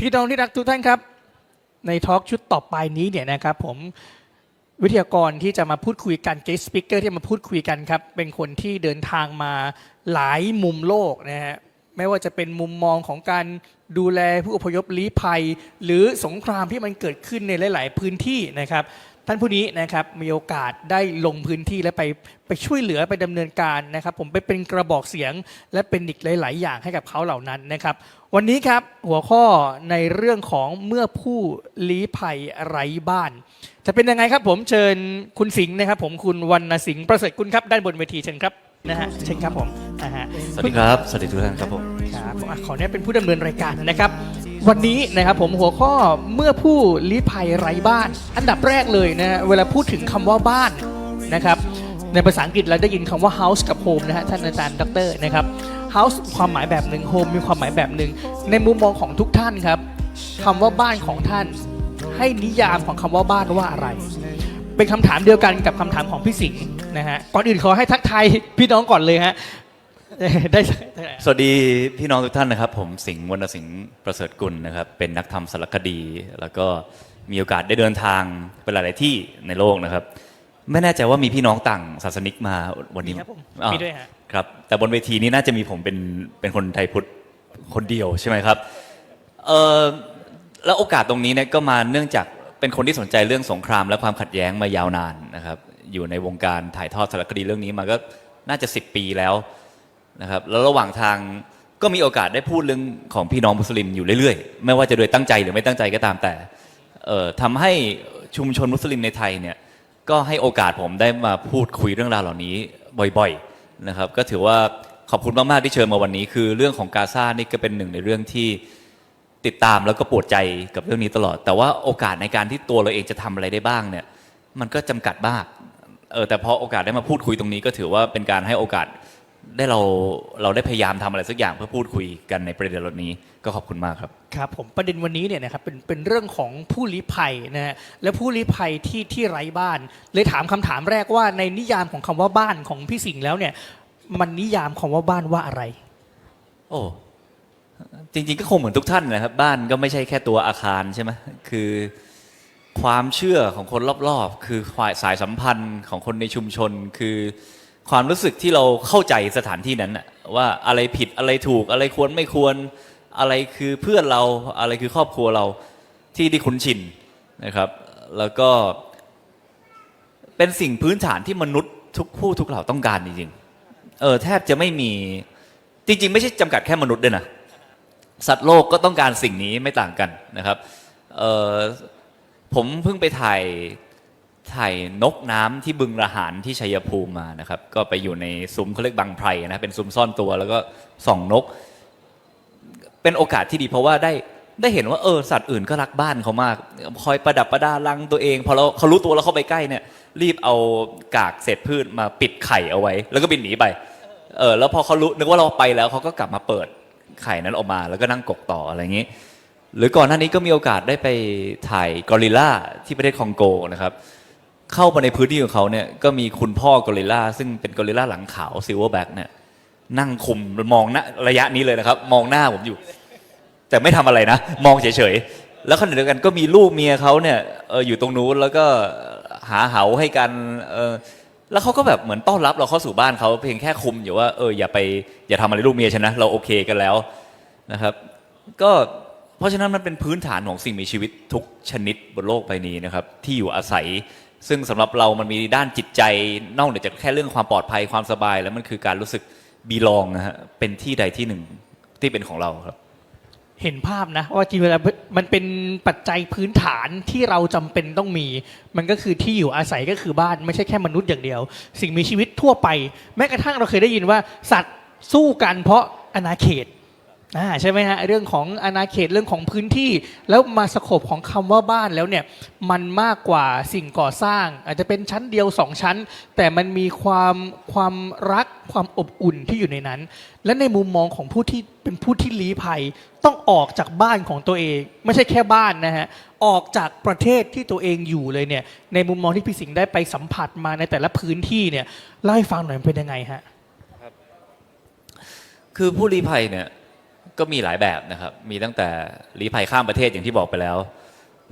พี่น้องที่รักทุกท่านครับ ในทอล์กชุดต่อไปนี้เนี่ยนะครับผมวิทยากรที่จะมาพูดคุยกันเกสต์สปิเกอร์ที่มาพูดคุยกันครับ เป็นคนที่เดินทางมาหลายมุมโลกนะฮะไม่ว่าจะเป็นมุมมองของการดูแลผู้อพยพลี้ภัย หรือสงครามที่มันเกิดขึ้นในหลาย ๆ พื้นที่นะครับ ท่านผู้นี้นะครับมีโอกาสได้ลงพื้นที่และไปไปช่วยเหลือไปดำเนินการนะครับ ผมไปเป็นกระบอกเสียง และเป็นอีกหลาย ๆ อย่างให้กับเขาเหล่านั้นนะครับ วันนี้ครับหัวข้อในเรื่องของเมื่อผู้ลี้ภัยไร้บ้าน จะเป็นยังไงครับผมเชิญคุณสิงห์นะครับ ผมคุณวรรณสิงห์ประเสริฐกุลครับด้านบนเวทีเชิญครับนะฮะเชิญครับผมนะฮะสวัสดีครับสวัสดีทุกท่านครับผมครับผมอะขอเนี่ยเป็นผู้ดำเนินรายการนะครับ วันนี้นะครับผมหัวข้อเมื่อผู้ลี้ภัยไร้บ้าน อันดับแรกเลยนะเวลาพูดถึงคำว่าบ้านนะครับในภาษาอังกฤษเราได้ยินคำว่า house กับ home นะฮะท่านอาจารย์ดรนะครับ house ความหมายแบบหนึ่ง home มีความหมายแบบหนึ่งในมุมมองของทุกท่านครับคำว่าบ้านของท่าน ให้นิยามของคำว่าบ้านว่าอะไร เป็นคำถามเดียวกันกับคำถามของพี่สิงห์นะฮะก่อนอื่นขอให้ทักทายพี่น้องก่อนเลยฮะ ได้ได้สวัสดีพี่น้องทุกท่านนะครับ ผมสิงห์วรรณสิงห์ประเสริฐกุลนะครับ เป็นนักทำสารคดี แล้วก็มีโอกาสได้เดินทางไปหลาย ๆ ที่ในโลกนะครับ ไม่แน่ใจว่ามีพี่น้องต่างศาสนิกมาวันนี้มีครับผมอ่ามีด้วยฮะครับ แต่บนเวทีนี้น่าจะมีผมเป็นเป็นคนไทยพุทธคนเดียวใช่ไหมครับเออแล้วโอกาสตรงนี้เนี่ยก็มาเนื่องจากเป็นคนที่สนใจเรื่องสงคราม และความขัดแย้งมายาวนานนะครับ อยู่ในวงการถ่ายทอดสารคดีเรื่องนี้มาก็น่าจะ 10 ปีแล้ว นะครับแล้วระหว่างทางก็มีโอกาสได้พูดเรื่องของพี่น้องมุสลิมอยู่เรื่อยๆ ไม่ว่าจะโดยตั้งใจหรือไม่ตั้งใจก็ตามแต่ทำให้ชุมชนมุสลิมในไทยเนี่ยก็ให้โอกาสผมได้มาพูดคุยเรื่องราวเหล่านี้บ่อยๆนะครับ ก็ถือว่าขอบคุณมากๆที่เชิญมาวันนี้ คือเรื่องของกาซานี่ก็เป็นหนึ่งในเรื่องที่ติดตามแล้วก็ปวดใจกับเรื่องนี้ตลอด แต่ว่าโอกาสในการที่ตัวเราเองจะทำอะไรได้บ้างเนี่ยมันก็จำกัดมากเออแต่พอโอกาสได้มาพูดคุยตรงนี้ก็ถือว่าเป็นการให้โอกาส ได้เราเราได้พยายามทำอะไรสักอย่างเพื่อพูดคุยกันในประเด็นเหล่านี้ก็ขอบคุณมากครับ ครับผมประเด็นวันนี้เนี่ยนะครับเป็นเป็นเรื่องของผู้ลี้ภัยนะฮะและผู้ลี้ภัยที่ที่ไร้บ้าน เลยถามคำถามแรกว่าในนิยามของคำว่าบ้านของพี่สิงห์แล้วเนี่ย มันนิยามคำว่าบ้านว่าอะไร โอ้จริงๆก็คงเหมือนทุกท่านนะครับ บ้านก็ไม่ใช่แค่ตัวอาคารใช่ไหมคือความเชื่อของคนรอบๆ คือฝ่ายสายสัมพันธ์ของคนในชุมชนคือ ความรู้สึกที่เราเข้าใจสถานที่นั้นน่ะว่าอะไรผิดอะไรถูกอะไรควรไม่ควรอะไรคือเพื่อนเราอะไรคือครอบครัวเราที่ที่คุ้นชินนะครับ แล้วก็ เป็นสิ่งพื้นฐานที่มนุษย์ทุกผู้ทุกเหล่าต้องการจริงๆเออแทบจะไม่มีจริง ๆ ไม่ใช่จำกัดแค่มนุษย์ด้วยนะสัตว์โลกก็ต้องการสิ่งนี้ไม่ต่างกันนะครับเออผมเพิ่งไปถ่าย ถ่ายนกน้ำที่บึงระหารที่ชัยภูมิมานะครับ ก็ไปอยู่ในซุ้มเขาเรียกบังไพรนะเป็นซุ้มซ่อนตัวแล้วก็ส่องนก เป็นโอกาสที่ดีเพราะว่าได้ได้เห็นว่าเออสัตว์อื่นก็รักบ้านเขามาก คอยประดับประดารังตัวเองพอเราเขารู้ตัวแล้วเข้าไปใกล้เนี่ย รีบเอากากเศษพืชมาปิดไข่เอาไว้ แล้วก็บินหนีไปเออแล้วพอเขารู้นึกว่าเราไปแล้วเขาก็กลับมาเปิดไข่นั้นออกมาแล้วก็นั่งกกต่ออะไรอย่างนี้ หรือก่อนหน้านี้ก็มีโอกาสได้ไปถ่ายกอริลลาที่ประเทศคองโกนะครับ เข้ามาในพื้นที่ของเขาเนี่ยก็มีคุณพ่อกอริลลาซึ่งเป็นกอริลลาหลังขาวซิลเวอร์แบ็กเนี่ยนั่งคุมมองหน้าระยะนี้เลยนะครับ มองหน้าผมอยู่ แต่ไม่ทำอะไรนะ มองเฉยๆ แล้วขณะเดียวกันก็มีลูกเมียเขาเนี่ยอยู่ตรงนู้นแล้วก็หาเหาให้กันแล้วเขาก็แบบเหมือนต้อนรับเราเข้าสู่บ้านเขาเพียงแค่คุมอยู่ว่าเอออย่าไปอย่าทำอะไรลูกเมียฉันนะเราโอเคกันแล้วนะครับ ก็เพราะฉะนั้นมันเป็นพื้นฐานของสิ่งมีชีวิตทุกชนิดบนโลกใบนี้นะครับ ที่อยู่อาศัย ซึ่งสำหรับเรามันมีด้านจิตใจนอกเหนือจากแค่เรื่องความปลอดภัยความสบาย แล้วมันคือการรู้สึกบีลองนะฮะเป็นที่ใดที่หนึ่งที่เป็นของเราครับเห็นภาพนะว่าจริงๆแล้วมันเป็นปัจจัยพื้นฐานที่เราจำเป็นต้องมี มันก็คือที่อยู่อาศัยก็คือบ้านไม่ใช่แค่มนุษย์อย่างเดียว สิ่งมีชีวิตทั่วไป แม้กระทั่งเราเคยได้ยินว่า สัตว์สู้กันเพราะอาณาเขต อ่าใช่ไหมฮะเรื่องของอาณาเขตเรื่องของพื้นที่ แล้วมาสโคบของคำว่าบ้านแล้วเนี่ยมันมากกว่าสิ่งก่อสร้าง อาจจะเป็นชั้นเดียวสองชั้น แต่มันมีความความรักความอบอุ่นที่อยู่ในนั้น และในมุมมองของผู้ที่เป็นผู้ที่ลี้ภัยต้องออกจากบ้านของตัวเอง ไม่ใช่แค่บ้านนะฮะออกจากประเทศที่ตัวเองอยู่เลยเนี่ยในมุมมองที่พี่สิงห์ได้ไปสัมผัสมาในแต่ละพื้นที่เนี่ยเล่าให้ฟังหน่อยมันเป็นยังไงฮะคือผู้ลี้ภัยเนี่ย ก็มีหลายแบบนะครับ มีตั้งแต่ลี้ภัยข้ามประเทศอย่างที่บอกไปแล้ว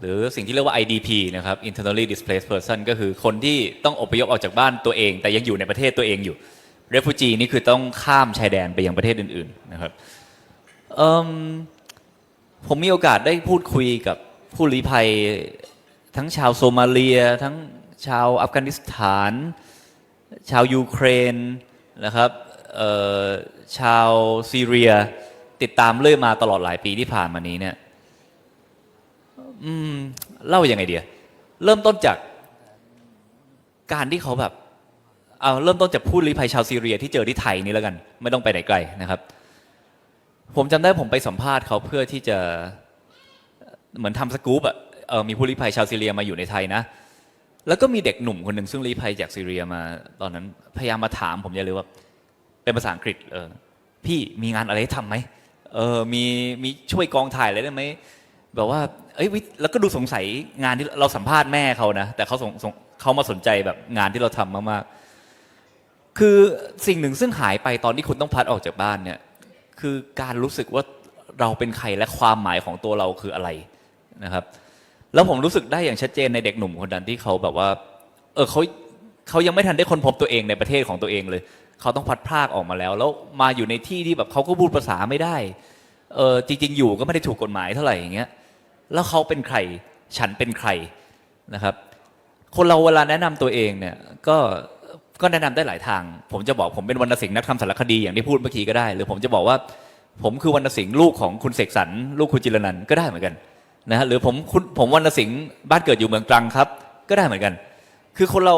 หรือสิ่งที่เรียกว่า IDP นะครับ internally displaced person ก็คือคนที่ต้องอพยพออกจากบ้านตัวเอง แต่ยังอยู่ในประเทศตัวเองอยู่ refugee นี่คือต้องข้ามชายแดนไปยังประเทศอื่นๆนะครับผมมีโอกาสได้พูดคุยกับผู้ลี้ภัย ทั้งชาวโซมาเลีย ทั้งชาวอัฟกานิสถาน ชาวยูเครนนะครับชาวซีเรีย ติดตามเรื่อยมาตลอดหลายปีที่ผ่านมานี้เนี่ยอืมเล่ายังไงเดียเริ่มต้นจากการที่เขาแบบเอาเริ่มต้นจากผู้ลี้ภัยชาวซีเรียที่เจอที่ไทยนี่แล้วกัน ไม่ต้องไปไหนไกลนะครับ ผมจำได้ผมไปสัมภาษณ์เขาเพื่อที่จะเหมือนทำสกู๊ปอะเออมีผู้ลี้ภัยชาวซีเรียมาอยู่ในไทยนะ แล้วก็มีเด็กหนุ่มคนหนึ่งซึ่งลี้ภัยจากซีเรียมา ตอนนั้นพยายามมาถามผมอย่าเลยว่า เป็นภาษาอังกฤษเออพี่มีงานอะไรทำไหม เออมีมีช่วยกองถ่ายอะไรได้ไหมแบบว่าเอ้ยวิแล้วก็ดูสงสัยงานที่เราสัมภาษณ์แม่เขานะแต่เขาสงสงเขามาสนใจแบบงานที่เราทำมากๆ คือสิ่งหนึ่งซึ่งหายไปตอนที่คุณต้องพัดออกจากบ้านเนี่ยคือการรู้สึกว่าเราเป็นใครและความหมายของตัวเราคืออะไรนะครับ แล้วผมรู้สึกได้อย่างชัดเจนในเด็กหนุ่มคนนั้นที่เขาแบบว่า เออเขาเขายังไม่ทันได้ค้นพบตัวเองในประเทศของตัวเองเลย เขาต้องพัดพรากออกมาแล้ว แล้วมาอยู่ในที่ที่แบบเขาก็พูดภาษาไม่ได้เออจริง ๆ อยู่ก็ไม่ได้ถูกกฎหมายเท่าไหร่อย่างเงี้ยแล้วเขาเป็นใครฉันเป็นใครนะครับ คนเราเวลาแนะนำตัวเองเนี่ยก็ก็แนะนำได้หลายทาง ผมจะบอกผมเป็นวรรณสิงห์นักทำสารคดีอย่างที่พูดเมื่อกี้ก็ได้ หรือผมจะบอกว่าผมคือวรรณสิงห์ลูกของคุณเสกสรรลูกคุณจิรนันก็ได้เหมือนกันนะฮะหรือผมคุณผมวรรณสิงห์บ้านเกิดอยู่เมืองตรังครับ ก็ได้เหมือนกัน คือคนเรา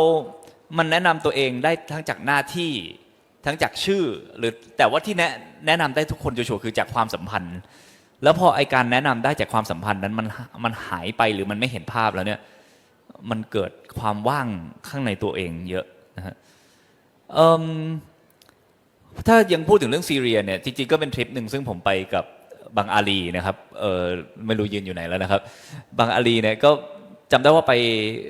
มันแนะนำตัวเองได้ทั้งจากหน้าที่ ทั้งจากชื่อหรือแต่ว่าที่แนะแนะนำได้ทุกคนชัวร์ๆคือจากความสัมพันธ์ แล้วพอไอการแนะนำได้จากความสัมพันธ์นั้นมันมันหายไปหรือมันไม่เห็นภาพแล้วเนี่ยมันเกิดความว่างข้างในตัวเองเยอะนะฮะเอิ่มถ้ายังพูดถึงเรื่องซีเรียเนี่ยจริงๆก็เป็นทริปหนึ่งซึ่งผมไปกับบางอาลีนะครับเออไม่รู้ยืนอยู่ไหนแล้วนะครับ บางอาลีเนี่ยก็จำได้ว่าไป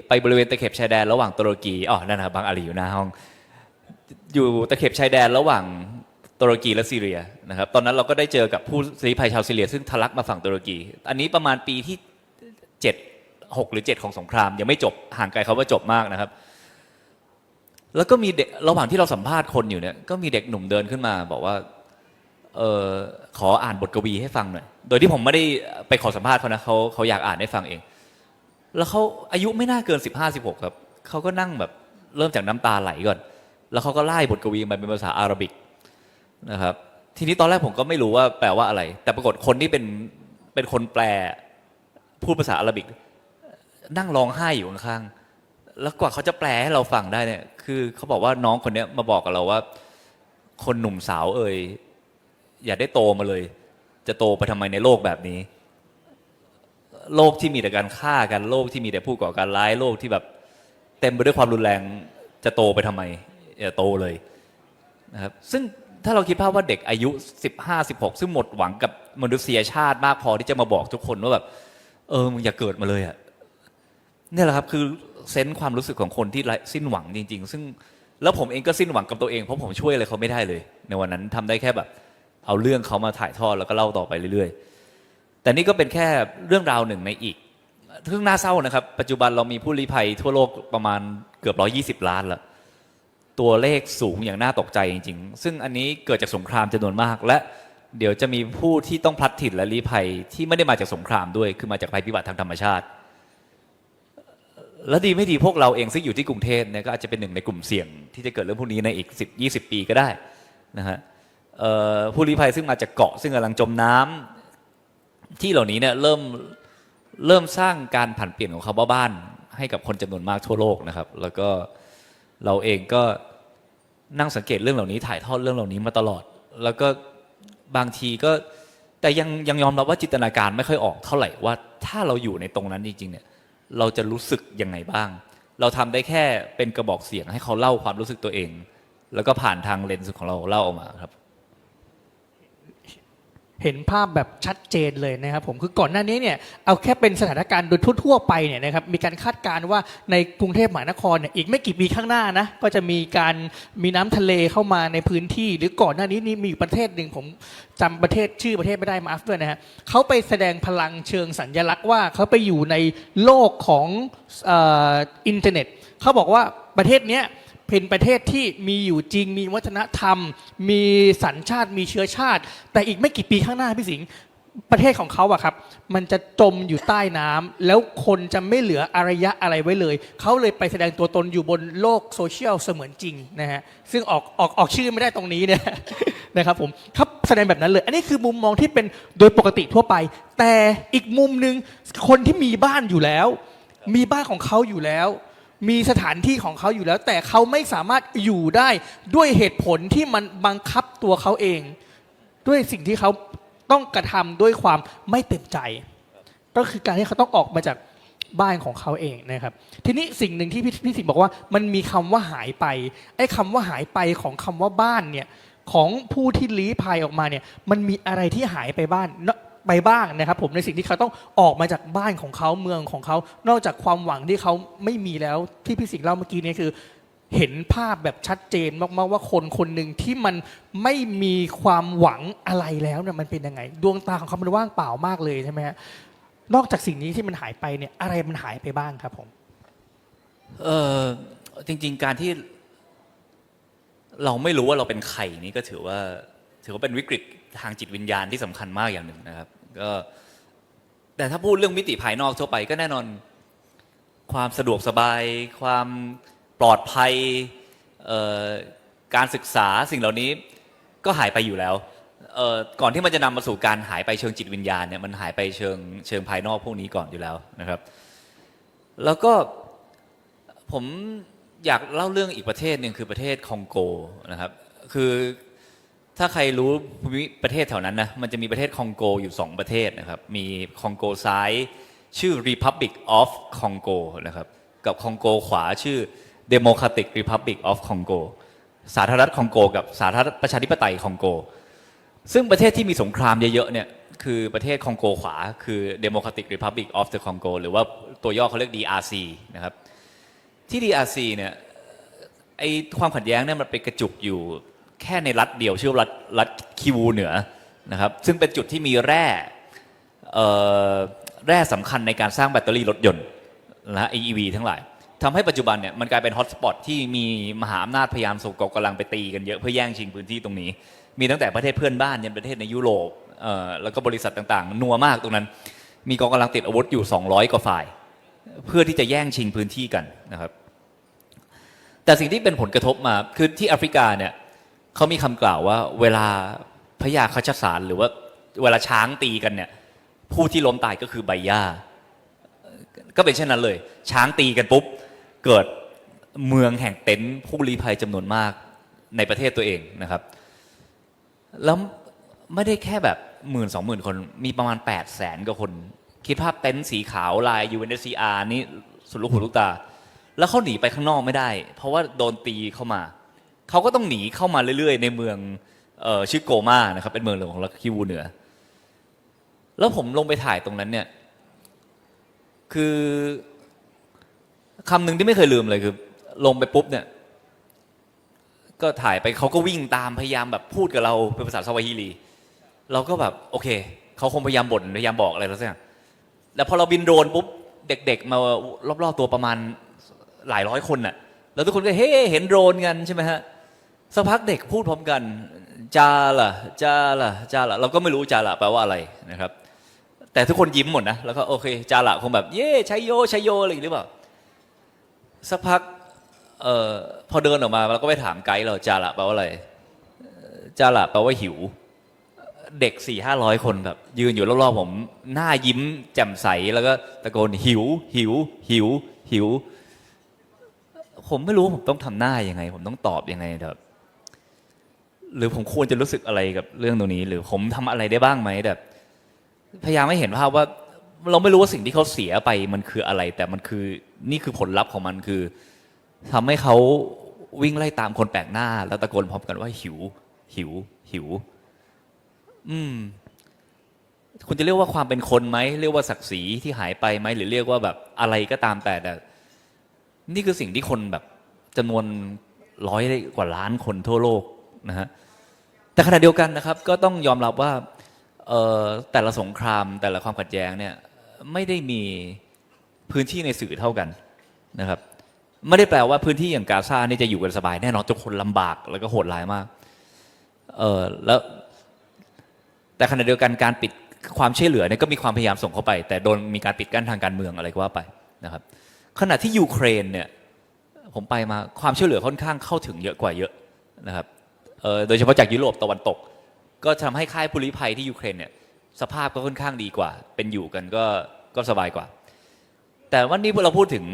ไปบริเวณตะเข็บชายแดนระหว่างตุรกีอ๋อนั่นนะครับบางอาลีอยู่หน้าห้อง อยู่ตะเข็บชายแดนระหว่างตุรกีและซีเรียนะครับตอนนั้นเราก็ได้เจอกับผู้ลี้ภัยชาวซีเรีย ซึ่งทะลักมาฝั่งตุรกี อันนี้ประมาณปีที่เจ็ดหกหรือเจ็ดของสงคราม ยังไม่จบห่างไกลเขาว่าจบมากนะครับ แล้วก็มีเด็กระหว่างที่เราสัมภาษณ์คนอยู่เนี่ยก็มีเด็กหนุ่มเดินขึ้นมา บอกว่าเออขออ่านบทกวีให้ฟังหน่อยโดยที่ผมไม่ได้ไปขอสัมภาษณ์เขานะเขาเขาอยากอ่านให้ฟังเอง แล้วเขาอายุไม่น่าเกินสิบห้าสิบหกครับเขาก็นั่งแบบเริ่มจากน้ำตาไหลก่อน แล้วเขาก็ไล่บทกวีมาเป็นภาษาอาหรับิกนะครับ ทีนี้ตอนแรกผมก็ไม่รู้ว่าแปลว่าอะไร แต่ปรากฏคนที่เป็นเป็นคนแปลพูดภาษาอาหรับิก นั่งร้องไห้อยู่ข้างๆแล้วกว่าเขาจะแปลให้เราฟังได้เนี่ย คือเขาบอกว่าน้องคนเนี้ยมาบอกกับเราว่า คนหนุ่มสาวเอ่ยอย่าได้โตมาเลย จะโตไปทำไมในโลกแบบนี้ โลกที่มีแต่การฆ่ากันโลกที่มีแต่ผู้ก่อการร้ายโลกที่แบบ เต็มไปด้วยความรุนแรงจะโตไปทำไม โตเลยนะครับซึ่งถ้าเราคิดภาพว่าเด็กอายุ 15 16 ซึ่งหมดหวังกับมนุษยชาติมากพอที่จะมาบอกทุกคนว่าแบบเออมึงอย่าเกิดมาเลยอะเนี่ยแหละครับคือเซนส์ความรู้สึกของคนที่ไรสิ้นหวังจริง ๆ ซึ่งแล้วผมเองก็สิ้นหวังกับตัวเองเพราะผมช่วยอะไรเขาไม่ได้เลย ในวันนั้นทำได้แค่แบบ เอาเรื่องเขามาถ่ายทอดแล้วก็เล่าต่อไปเรื่อยๆ แต่นี่ก็เป็นแค่เรื่องราวหนึ่งในอีกซึ่งน่าเศร้านะครับ ปัจจุบันเรามีผู้ลี้ภัยทั่วโลกประมาณเกือบ 120 ล้านแล้ว ตัวเลขสูงอย่างน่าตกใจจริงๆ ซึ่งอันนี้เกิดจากสงครามจำนวนมาก และเดี๋ยวจะมีผู้ที่ต้องพลัดถิ่นและลี้ภัยที่ไม่ได้มาจากสงครามด้วย คือมาจากภัยพิบัติทางธรรมชาติ แล้วดีไม่ดีพวกเราเองซึ่งอยู่ที่กรุงเทพเนี่ยก็อาจจะเป็นหนึ่งในกลุ่มเสี่ยง ที่จะเกิดเรื่องพวกนี้ในอีก 10 20 ปีก็ได้นะฮะผู้ลี้ภัยซึ่งมาจากเกาะซึ่งกำลังจมน้ำที่เหล่านี้เนี่ยเริ่มเริ่มสร้างการผันเปลี่ยนของคำว่าบ้านให้กับคนจำนวนมากทั่วโลกนะครับ แล้วก็เราเองก็ นั่งสังเกตเรื่องเหล่านี้ถ่ายทอดเรื่องเหล่านี้มาตลอด แล้วก็บางทีก็แต่ยังยังยอมรับว่าจินตนาการไม่ค่อยออกเท่าไหร่ว่าถ้าเราอยู่ในตรงนั้นจริงๆเนี่ยเราจะรู้สึกยังไงบ้าง เราทำได้แค่เป็นกระบอกเสียงให้เขาเล่าความรู้สึกตัวเอง แล้วก็ผ่านทางเลนส์ของเราเล่าออกมาครับ เห็นภาพแบบชัดเจนเลยนะครับผมคือก่อนหน้านี้เนี่ยเอาแค่เป็นสถานการณ์โดยทั่วๆไปเนี่ยนะครับมีการคาดการณ์ว่าในกรุงเทพมหานครเนี่ยอีกไม่กี่ปีข้างหน้านะก็จะมีการมีน้ำทะเลเข้ามาในพื้นที่ หรือก่อนหน้านี้นี่มีประเทศหนึ่งผมจำประเทศชื่อประเทศไม่ได้มาอัฟด้วยนะฮะเขาไปแสดงพลังเชิงสัญลักษณ์ว่าเขาไปอยู่ในโลกของอ่ออินเทอร์เน็ตเขาบอกว่าประเทศเนี้ย เป็นประเทศที่มีอยู่จริง มีวัฒนธรรม มีสัญชาติ มีเชื้อชาติ แต่อีกไม่กี่ปีข้างหน้าพี่สิงห์ประเทศของเขาอะครับ มันจะจมอยู่ใต้น้ำแล้วคนจะไม่เหลืออารยะอะไรไว้เลย เขาเลยไปแสดงตัวตนอยู่บนโลกโซเชียลเสมือนจริงนะฮะซึ่งออกออกออกชื่อไม่ได้ตรงนี้เนี่ยนะครับผมครับแสดงแบบนั้นเลย อันนี้คือมุมมองที่เป็นโดยปกติทั่วไป แต่อีกมุมหนึ่งคนที่มีบ้านอยู่แล้ว มีบ้านของเขาอยู่แล้ว มีสถานที่ของเขาอยู่แล้ว แต่เขาไม่สามารถอยู่ได้ด้วยเหตุผลที่มันบังคับตัวเขาเอง ด้วยสิ่งที่เขาต้องกระทำด้วยความไม่เต็มใจ ก็คือการที่เขาต้องออกมาจากบ้านของเขาเองนะครับ ทีนี้สิ่งหนึ่งที่พี่พี่สิงห์บอกว่ามันมีคำว่าหายไปไอ้คำว่าหายไปของคำว่าบ้านเนี่ยของผู้ที่ลี้ภัยออกมาเนี่ยมันมีอะไรที่หายไปบ้าน ไปบ้างนะครับผมในสิ่งที่เขาต้องออกมาจากบ้านของเขาเมืองของเขา นอกจากความหวังที่เขาไม่มีแล้วที่พี่สิงห์เล่าเมื่อกี้นี่ยคือ เห็นภาพแบบชัดเจนมากๆว่าคนคนหนึ่งที่มันไม่มีความหวังอะไรแล้วเนี่ยมันเป็นยังไง ดวงตาของเขามันว่างเปล่ามากเลยใช่ไหมฮะนอกจากสิ่งนี้ที่มันหายไปเนี่ยอะไรมันหายไปบ้างครับผมเออจริง ๆ การที่ เราไม่รู้ว่าเราเป็นใครนี่ก็ถือว่า ถือว่าเป็นวิกฤตทางจิตวิญญาณที่สำคัญมากอย่างหนึ่งนะครับ ก็แต่ถ้าพูดเรื่องมิติภายนอกทั่วไปก็แน่นอน ความสะดวกสบาย ความปลอดภัยการศึกษาสิ่งเหล่านี้ก็หายไปอยู่แล้วก่อนที่มันจะนำมาสู่การหายไปเชิงจิตวิญญาณเนี่ยมันหายไปเชิงเชิงภายนอกพวกนี้ก่อนอยู่แล้วนะครับ แล้วก็ผมอยากเล่าเรื่องอีกประเทศหนึ่งคือประเทศคองโกนะครับ คือ ถ้าใครรู้ภูมิประเทศแถวนั้นนะมันจะมีประเทศคองโกอยู่สองประเทศนะครับ มีคองโกซ้ายชื่อ Republic of Congo นะครับกับคองโกขวาชื่อ Democratic Republic of Congo สาธารณรัฐคองโก กับสาธารณรัฐประชาธิปไตยคองโก ซึ่งประเทศที่มีสงครามเยอะๆเนี่ยคือประเทศคองโกขวา คือ Democratic Republic of the Congo หรือว่าตัวย่อเขาเรียก DRC นะครับที่ DRC เนี่ยไอความขัดแย้งเนี่ยมันไปกระจุกอยู่ แค่ในรัฐเดียวชื่อว่ารัฐรัฐคิวูเหนือนะครับซึ่งเป็นจุดที่มีแร่แร่สำคัญในการสร้างแบตเตอรี่รถยนต์นะฮะ EV ทั้งหลายทำให้ปัจจุบันเนี่ยมันกลายเป็นฮอตสปอตที่มีมหาอำนาจพยายามส่งกองกำลังไปตีกันเยอะเพื่อแย่งชิงพื้นที่ตรงนี้ มีตั้งแต่ประเทศเพื่อนบ้านยันประเทศในยุโรปแล้วก็บริษัทต่างๆ นัวมากตรงนั้น มีกองกำลังติดอาวุธอยู่ 200 กว่าฝ่าย เพื่อที่จะแย่งชิงพื้นที่กันนะครับแต่สิ่งที่เป็นผลกระทบมาคือที่แอฟริกาเนี่ย เขามีคำกล่าวว่า เวลาพญาคชสารหรือว่าเวลาช้างตีกันเนี่ย ผู้ที่ล้มตายก็คือใบหญ้า ก็เป็นเช่นนั้นเลย ช้างตีกันปุ๊บ เกิดเมืองแห่งเต็นท์ผู้ลี้ภัยจำนวนมากในประเทศตัวเองนะครับ แล้วไม่ได้แค่แบบหมื่นสองหมื่นคนมีประมาณ8ปดแสนกว่าคน คิดภาพเต็นท์สีขาวลาย UNSCR นี่สุดลูกหูลูกตา แล้วเขาหนีไปข้างนอกไม่ได้ เพราะว่าโดนตีเข้ามา เขาก็ต้องหนีเข้ามาเรื่อยๆ ในเมืองเออชื่อโกมานะครับ เป็นเมืองหลวงของรัฐคิวูเหนือ แล้วผมลงไปถ่ายตรงนั้นเนี่ย คือคำหนึ่งที่ไม่เคยลืมเลยคือ ลงไปปุ๊บเนี่ย ก็ถ่ายไปเขาก็วิ่งตามพยายามแบบพูดกับเราเป็นภาษาสวาฮิลี เราก็แบบโอเคเขาคงพยายามบ่นพยายามบอกอะไรแล้วสักอย่างแล้วพอเราบินโดรนปุ๊บเด็ก ๆ มารอบๆตัวประมาณหลายร้อยคนน่ะ แล้วทุกคนก็เฮ้เห็นโดรนกันใช่ไหมฮะ สักพักเด็กพูดพร้อมกัน จาล่ะจาล่ะจาล่ะเราก็ไม่รู้จาล่ะแปลว่าอะไรนะครับ แต่ทุกคนยิ้มหมดนะแล้วก็โอเคจาล่ะคงแบบเย่ชัยโยชัยโยอะไรอย่างนี้หรือเปล่าสักพักเอ่อพอเดินออกมาเราก็ไปถามไกด์เราจาล่ะแปลว่าอะไรจาล่ะแปลว่าหิว เด็กสี่ห้าร้อยคนแบบ ยืนอยู่รอบๆผม หน้ายิ้ม แจ่มใสแล้วก็ตะโกนหิว หิว หิว หิว ผมไม่รู้ผมต้องทำหน้ายังไง ผมต้องตอบยังไงแบบ หรือผมควรจะรู้สึกอะไรกับเรื่องตรงนี้ หรือผมทำอะไรได้บ้างไหมแบบ พยายามให้เห็นภาพว่า เราไม่รู้ว่าสิ่งที่เขาเสียไปมันคืออะไร แต่มันคือนี่คือผลลัพธ์ของมันคือทำให้เขาวิ่งไล่ตามคนแปลกหน้า แล้วตะโกนพร้อมกันว่าหิว หิว หิว อืม คุณจะเรียกว่าความเป็นคนไหมเรียกว่าศักดิ์ศรีที่หายไปไหมหรือเรียกว่าแบบอะไรก็ตามแต่แต่นี่คือสิ่งที่คนแบบจำนวนร้อยกว่าล้านคนทั่วโลก นะฮะแต่ขณะเดียวกันนะครับ ก็ต้องยอมรับว่าแต่ละสงคราม แต่ละความขัดแย้งเนี่ยไม่ได้มีพื้นที่ในสื่อเท่ากันนะครับ ไม่ได้แปลว่าพื้นที่อย่างกาซานี่จะอยู่กันสบายแน่นอนทุกคนลำบากแล้วก็โหดร้ายมากเออแล้วแต่ขณะเดียวกันการปิดความช่วยเหลือเนี่ยก็มีความพยายามส่งเข้าไป แต่โดนมีการปิดกั้นทางการเมืองอะไรก็ว่าไปนะครับ ขณะที่ยูเครนเนี่ยผมไปมาความช่วยเหลือค่อนข้างเข้าถึงเยอะกว่าเยอะนะครับ โดยเฉพาะจากยุโรปตะวันตก ก็ทำให้ค่ายผู้ลี้ภัยที่ยูเครนเนี่ยสภาพก็ค่อนข้างดีกว่า เป็นอยู่กันก็ก็สบายกว่า แต่วันนี้เราพูดถึง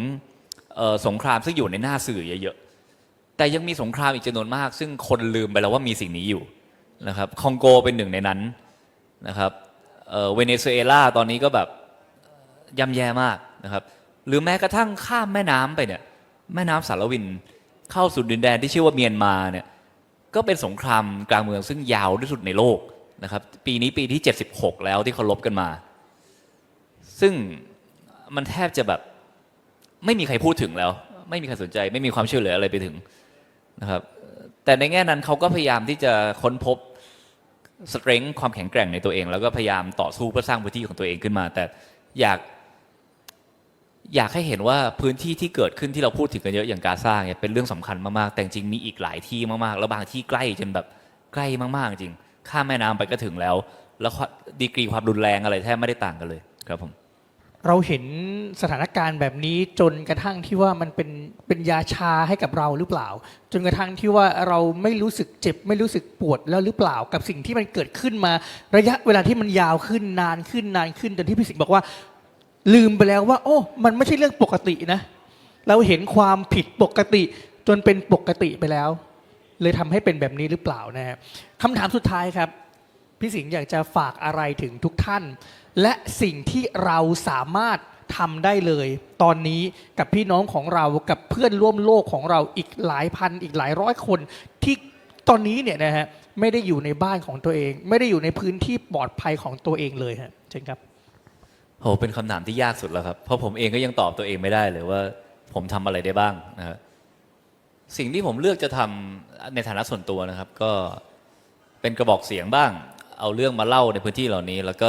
สงครามซึ่งอยู่ในหน้าสื่อเยอะๆแต่ยังมีสงครามอีกจำนวนมาก ซึ่งคนลืมไปแล้วว่ามีสิ่งนี้อยู่นะครับคองโกเป็นหนึ่งในนั้นนะครับเวเนซุเอลาตอนนี้ก็แบบย่ำแย่มากนะครับหรือแม้กระทั่งข้ามแม่น้ำไปเนี่ยแม่น้ำสารวินเข้าสู่ดินแดนที่ชื่อว่าเมียนมาเนี่ย ก็เป็นสงครามกลางเมืองซึ่งยาวที่สุดในโลกนะครับ ปีนี้ปีที่ 76 แล้วที่เขาลบกันมา ซึ่งมันแทบจะแบบไม่มีใครพูดถึงแล้ว ไม่มีใครสนใจ ไม่มีความช่วยเหลืออะไรไปถึงนะครับ แต่ในแง่นั้นเขาก็พยายามที่จะค้นพบสเตร n g ความแข็งแกร่งในตัวเอง แล้วก็พยายามต่อสู้เพื่อสร้างพื้นที่ของตัวเองขึ้นมา แต่อยาก อยากให้เห็นว่าพื้นที่ที่เกิดขึ้นที่เราพูดถึงกันเยอะอย่างกาซาเนี่ยเป็นเรื่องสำคัญมากๆ แต่จริงมีอีกหลายที่มากๆ แล้วบางที่ใกล้จนแบบใกล้มากๆจริง ข้ามแม่น้ำไปก็ถึงแล้ว แล้วดีกรีความรุนแรงอะไรแทบไม่ได้ต่างกันเลยครับผม เราเห็นสถานการณ์แบบนี้จนกระทั่งที่ว่ามันเป็นเป็นยาชาให้กับเราหรือเปล่า จนกระทั่งที่ว่าเราไม่รู้สึกเจ็บไม่รู้สึกปวดแล้วหรือเปล่ากับสิ่งที่มันเกิดขึ้นมา ระยะเวลาที่มันยาวขึ้นนานขึ้นนานขึ้นจนที่พี่สิงห์บอกว่า ลืมไปแล้วว่า โอ้ มันไม่ใช่เรื่องปกตินะ เราเห็นความผิดปกติจนเป็นปกติไปแล้ว เลยทำให้เป็นแบบนี้หรือเปล่านะฮะคำถามสุดท้ายครับ พี่สิงห์อยากจะฝากอะไรถึงทุกท่าน และสิ่งที่เราสามารถทำได้เลย ตอนนี้กับพี่น้องของเรากับเพื่อนร่วมโลกของเราอีกหลายพันอีกหลายร้อยคนที่ตอนนี้เนี่ยนะฮะไม่ได้อยู่ในบ้านของตัวเอง ไม่ได้อยู่ในพื้นที่ปลอดภัยของตัวเองเลยฮะเชิญครับ โหเป็นคำถามที่ยากสุดแล้วครับ เพราะผมเองก็ยังตอบตัวเองไม่ได้เลยว่า ผมทำอะไรได้บ้างนะครับสิ่งที่ผมเลือกจะทำในฐานะส่วนตัวนะครับ ก็เป็นกระบอกเสียงบ้าง เอาเรื่องมาเล่าในพื้นที่เหล่านี้ แล้วก็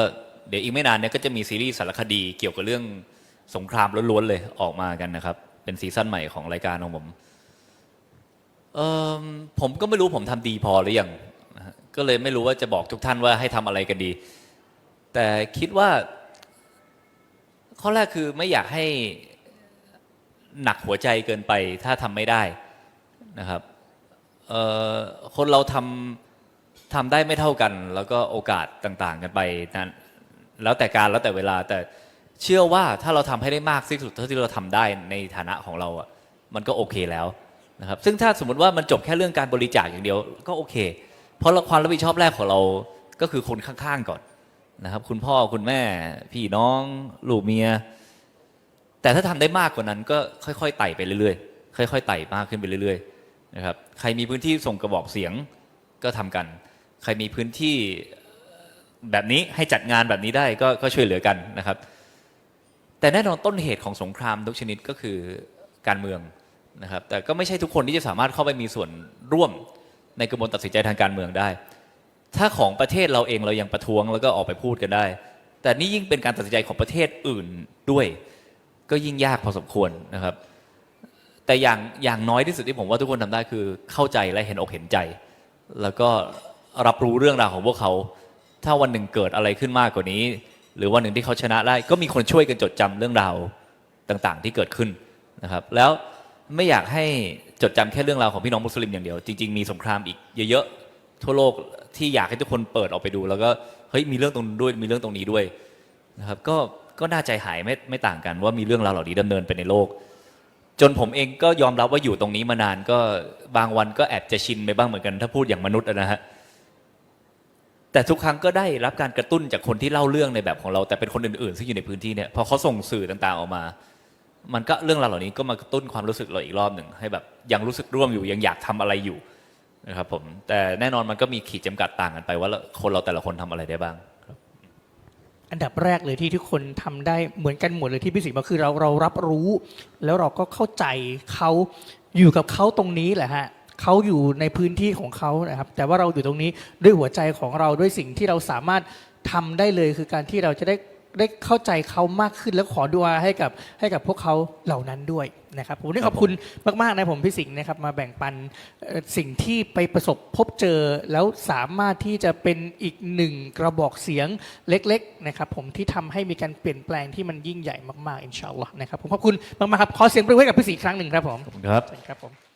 เดี๋ยวอีกไม่นานเนี้ก็จะมีซีรีส์สารคดีเกี่ยวกับเรื่องสงครามล้วนๆเลยออกมากันนะครับ เป็นซีซั่นใหม่ของรายการของผมเอิ่มผมก็ไม่รู้ผมทำดีพอหรือยังก็เลยไม่รู้ว่าจะบอกทุกท่านว่าให้ทำอะไรกันดี แต่คิดว่า ข้อแรกคือไม่อยากให้หนักหัวใจเกินไปถ้าทำไม่ได้นะครับคนเราทำทำได้ไม่เท่ากัน แล้วก็โอกาสต่างๆ กันไปนั้นแล้วแต่การแล้วแต่เวลาแต่เชื่อว่าถ้าเราทำให้ได้มากที่สุดเท่าที่เราทำได้ในฐานะของเราอะมันก็โอเคแล้วนะครับซึ่งถ้าสมมติว่ามันจบแค่เรื่องการบริจาคอย่างเดียวก็โอเค เพราะความรับผิดชอบแรกของเราก็คือคนข้างๆก่อน นะครับ คุณพ่อคุณแม่ พี่น้องลูกเมีย แต่ถ้าทำได้มากกว่านั้น ก็ค่อยๆไต่ไปเรื่อยๆค่อยๆไต่มากขึ้นไปเรื่อยๆนะครับใครมีพื้นที่ส่งกระบอกเสียงก็ทำกัน ใครมีพื้นที่แบบนี้ให้จัดงานแบบนี้ได้ก็ก็ช่วยเหลือกันนะครับ แต่แน่นอนต้นเหตุของสงครามทุกชนิดก็คือการเมืองนะครับ แต่ก็ไม่ใช่ทุกคนที่จะสามารถเข้าไปมีส่วนร่วมในกระบวนตัดสินใจทางการเมืองได้ ถ้าของประเทศเราเองเรายังประท้วงแล้วก็ออกไปพูดกันได้ แต่นี่ยิ่งเป็นการตัดสินใจของประเทศอื่นด้วย ก็ยิ่งยากพอสมควรนะครับ แต่อย่างอย่างน้อยที่สุดที่ผมว่าทุกคนทำได้คือเข้าใจและเห็นอกเห็นใจ แล้วก็รับรู้เรื่องราวของพวกเขา ถ้าวันหนึ่งเกิดอะไรขึ้นมากกว่านี้ หรือวันหนึ่งที่เขาชนะได้ ก็มีคนช่วยกันจดจำเรื่องราวต่างๆ ที่เกิดขึ้นนะครับ แล้วไม่อยากให้จดจำแค่เรื่องราวของพี่น้องมุสลิมอย่างเดียว จริง ๆ มีสงครามอีกเยอะๆ ทั่วโลกที่อยากให้ทุกคนเปิดออกไปดู แล้วก็เฮ้ยมีเรื่องตรงด้วยมีเรื่องตรงนี้ด้วยนะครับก็ก็น่าใจหายไม่ไม่ต่างกันว่ามีเรื่องราวเหล่านี้ดำเนินไปในโลก จนผมเองก็ยอมรับว่าอยู่ตรงนี้มานานก็บางวันก็แอบจะชินไปบ้างเหมือนกัน ถ้าพูดอย่างมนุษย์นะฮะแต่ทุกครั้งก็ได้รับการกระตุ้นจากคนที่เล่าเรื่องในแบบของเราแต่เป็นคนอื่นๆ ซึ่งอยู่ในพื้นที่เนี่ยพอเขาส่งสื่อต่างๆออกมา มันก็เรื่องราวเหล่านี้ก็มากระตุ้นความรู้สึกเราอีกรอบหนึ่งให้แบบยังรู้สึกร่วมอยู่ยังอยากทำอะไรอยู่ นะครับผมแต่แน่นอนมันก็มีขีดจำกัดต่างกันไป ว่าคนเราแต่ละคนทำอะไรได้บ้าง อันดับแรกเลยที่ทุกคนทำได้เหมือนกันหมดเลยที่พี่สิงห์บอกคือเราเรารับรู้ แล้วเราก็เข้าใจเขาอยู่กับเขาตรงนี้แหละฮะเขาอยู่ในพื้นที่ของเขานะครับ แต่ว่าเราอยู่ตรงนี้ด้วยหัวใจของเราด้วยสิ่งที่เราสามารถทำได้เลยคือการที่เราจะได้ ได้เข้าใจเขามากขึ้นแล้วขอดูอาให้กับให้กับพวกเขาเหล่านั้นด้วยนะครับผมได้ขอบคุณมากๆนะผมพี่สิงห์นะครับมาแบ่งปันเอ่อสิ่งที่ไปประสบพบเจอแล้วสามารถที่จะเป็นอีกหนึ่งกระบอกเสียงเล็กๆนะครับผมที่ทำให้มีการเปลี่ยนแปลงที่มันยิ่งใหญ่มากๆอินชาอัลลอฮ์นะครับผมขอบคุณมากๆครับขอเสียงปรบมือให้กับพี่สิงห์อีกครั้งหนึ่งครับผมครับครับผม